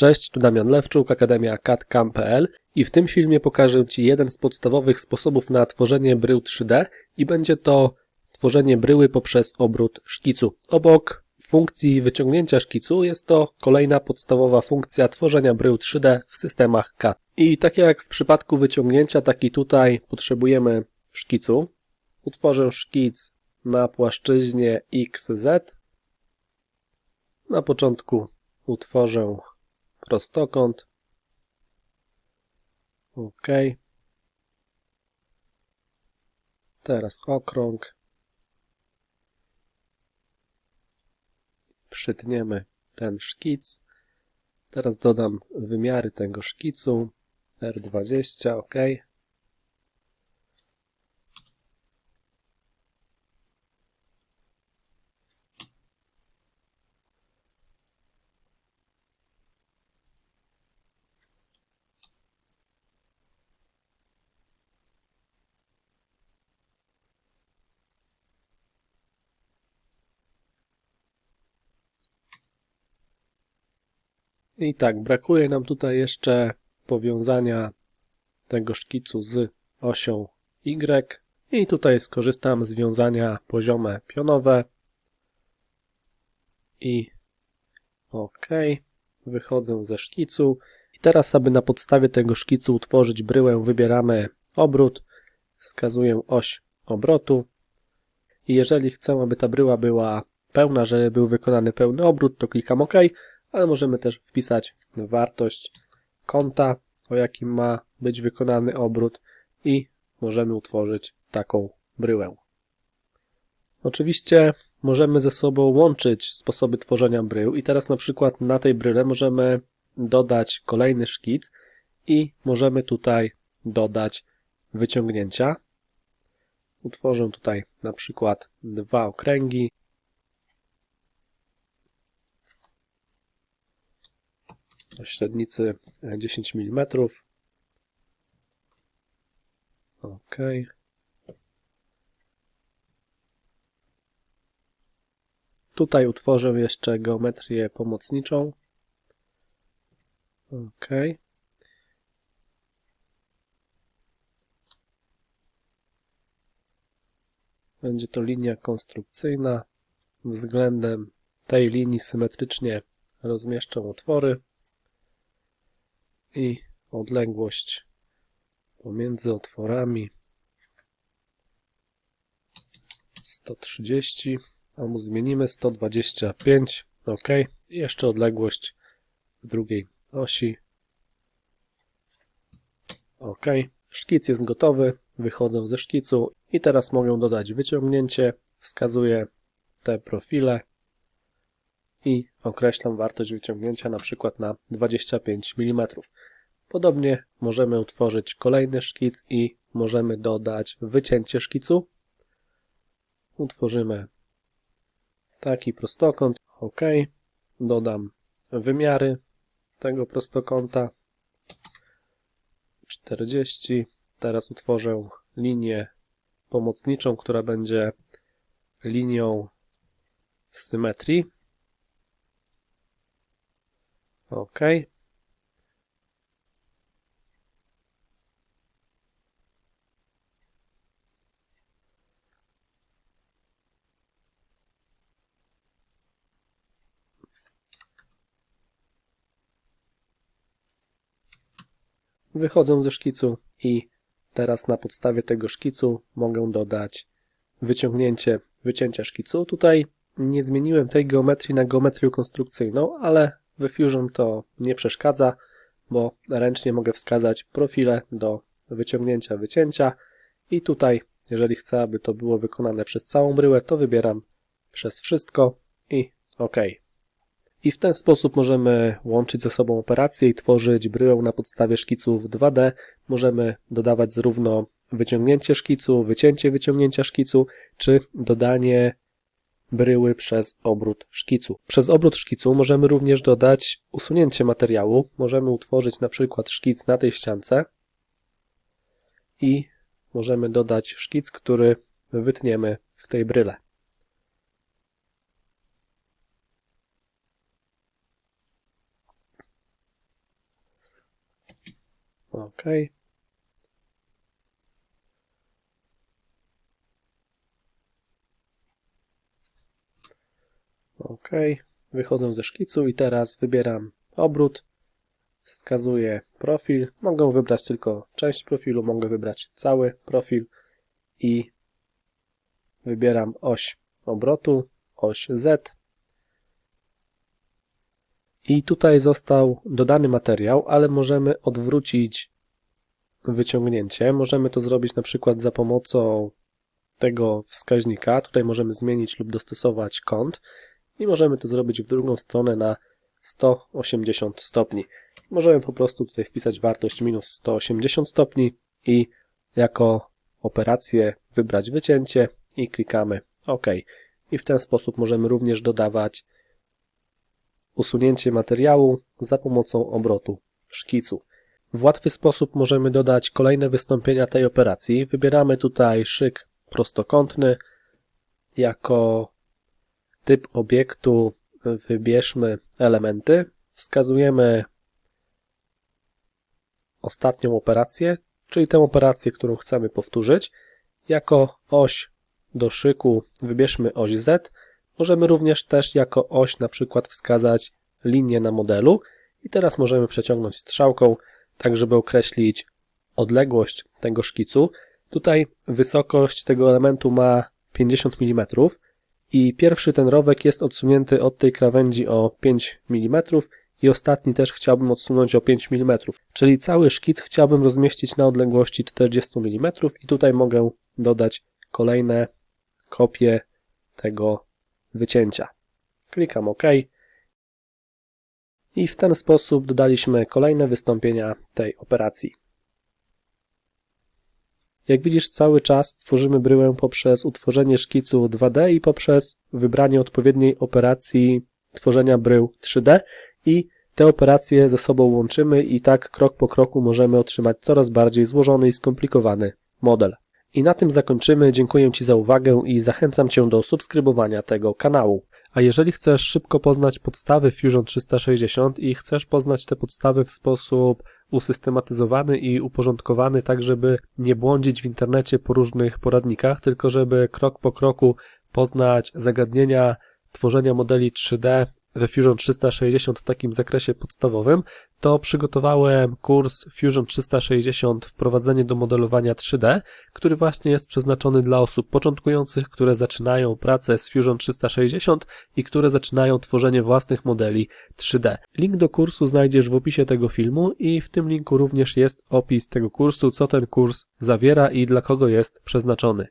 Cześć, tu Damian Lewczuk, Akademia CAD.cam.pl i w tym filmie pokażę Ci jeden z podstawowych sposobów na tworzenie brył 3D i będzie to tworzenie bryły poprzez obrót szkicu. Obok funkcji wyciągnięcia szkicu jest to kolejna podstawowa funkcja tworzenia brył 3D w systemach CAD. I tak jak w przypadku wyciągnięcia, tak i tutaj potrzebujemy szkicu. Utworzę szkic na płaszczyźnie XZ. Na początku utworzę prostokąt. OK. Teraz okrąg. Przytniemy ten szkic. Teraz dodam wymiary tego szkicu. R20, OK. I tak, brakuje nam tutaj jeszcze powiązania tego szkicu z osią Y. I tutaj skorzystam z wiązania poziome pionowe. I OK. Wychodzę ze szkicu. I teraz, aby na podstawie tego szkicu utworzyć bryłę, wybieramy obrót. Wskazuję oś obrotu. I jeżeli chcę, aby ta bryła była pełna, żeby był wykonany pełny obrót, to klikam OK ale możemy też wpisać wartość kąta, o jakim ma być wykonany obrót i możemy utworzyć taką bryłę. Oczywiście możemy ze sobą łączyć sposoby tworzenia brył i teraz na przykład na tej bryle możemy dodać kolejny szkic i możemy tutaj dodać wyciągnięcia. Utworzę tutaj na przykład dwa okręgi o średnicy 10 mm. OK. Tutaj utworzę jeszcze geometrię pomocniczą. OK. Będzie to linia konstrukcyjna. Względem tej linii symetrycznie rozmieszczę otwory i odległość pomiędzy otworami. 130 albo zmienimy 125 ok. I jeszcze odległość w drugiej osi. Ok. Szkic jest gotowy. Wychodzę ze szkicu. I teraz mogę dodać wyciągnięcie. Wskazuję te profile i określam wartość wyciągnięcia na przykład na 25 mm. Podobnie możemy utworzyć kolejny szkic i możemy dodać wycięcie szkicu. Utworzymy taki prostokąt. OK. Dodam wymiary tego prostokąta. 40. Teraz utworzę linię pomocniczą, która będzie linią symetrii. OK. Wychodzę ze szkicu i teraz na podstawie tego szkicu mogę dodać wyciągnięcie, wycięcia szkicu. Tutaj nie zmieniłem tej geometrii na geometrię konstrukcyjną, ale w Fusion to nie przeszkadza, bo ręcznie mogę wskazać profile do wyciągnięcia, wycięcia i tutaj, jeżeli chcę, aby to było wykonane przez całą bryłę, to wybieram przez wszystko i OK. I w ten sposób możemy łączyć ze sobą operacje i tworzyć bryłę na podstawie szkiców 2D. Możemy dodawać zarówno wyciągnięcie szkicu, wycięcie wyciągnięcia szkicu, czy dodanie bryły przez obrót szkicu. Przez obrót szkicu możemy również dodać usunięcie materiału. Możemy utworzyć na przykład szkic na tej ściance i możemy dodać szkic, który wytniemy w tej bryle. OK. OK. Wychodzę ze szkicu i teraz wybieram obrót. Wskazuję profil. Mogę wybrać tylko część profilu, mogę wybrać cały profil i wybieram oś obrotu, oś Z. I tutaj został dodany materiał, ale możemy odwrócić wyciągnięcie. Możemy to zrobić na przykład za pomocą tego wskaźnika. Tutaj możemy zmienić lub dostosować kąt i możemy to zrobić w drugą stronę na 180 stopni. Możemy po prostu tutaj wpisać wartość minus 180 stopni i jako operację wybrać wycięcie i klikamy OK. I w ten sposób możemy również dodawać usunięcie materiału za pomocą obrotu szkicu. W łatwy sposób możemy dodać kolejne wystąpienia tej operacji. Wybieramy tutaj szyk prostokątny. Jako typ obiektu wybierzmy elementy. Wskazujemy ostatnią operację, czyli tę operację, którą chcemy powtórzyć. Jako oś do szyku wybierzmy oś Z. Możemy również też jako oś na przykład wskazać linię na modelu i teraz możemy przeciągnąć strzałką, tak żeby określić odległość tego szkicu. Tutaj wysokość tego elementu ma 50 mm i pierwszy ten rowek jest odsunięty od tej krawędzi o 5 mm i ostatni też chciałbym odsunąć o 5 mm, czyli cały szkic chciałbym rozmieścić na odległości 40 mm i tutaj mogę dodać kolejne kopie tego wycięcia. Klikam OK i w ten sposób dodaliśmy kolejne wystąpienia tej operacji. Jak widzisz, cały czas tworzymy bryłę poprzez utworzenie szkicu 2D i poprzez wybranie odpowiedniej operacji tworzenia brył 3D i te operacje ze sobą łączymy i tak krok po kroku możemy otrzymać coraz bardziej złożony i skomplikowany model. I na tym zakończymy. Dziękuję Ci za uwagę i zachęcam Cię do subskrybowania tego kanału. A jeżeli chcesz szybko poznać podstawy Fusion 360 i chcesz poznać te podstawy w sposób usystematyzowany i uporządkowany, tak żeby nie błądzić w internecie po różnych poradnikach, tylko żeby krok po kroku poznać zagadnienia tworzenia modeli 3D we Fusion 360 w takim zakresie podstawowym, to przygotowałem kurs Fusion 360 Wprowadzenie do modelowania 3D, który właśnie jest przeznaczony dla osób początkujących, które zaczynają pracę z Fusion 360 i które zaczynają tworzenie własnych modeli 3D. Link do kursu znajdziesz w opisie tego filmu i w tym linku również jest opis tego kursu, co ten kurs zawiera i dla kogo jest przeznaczony.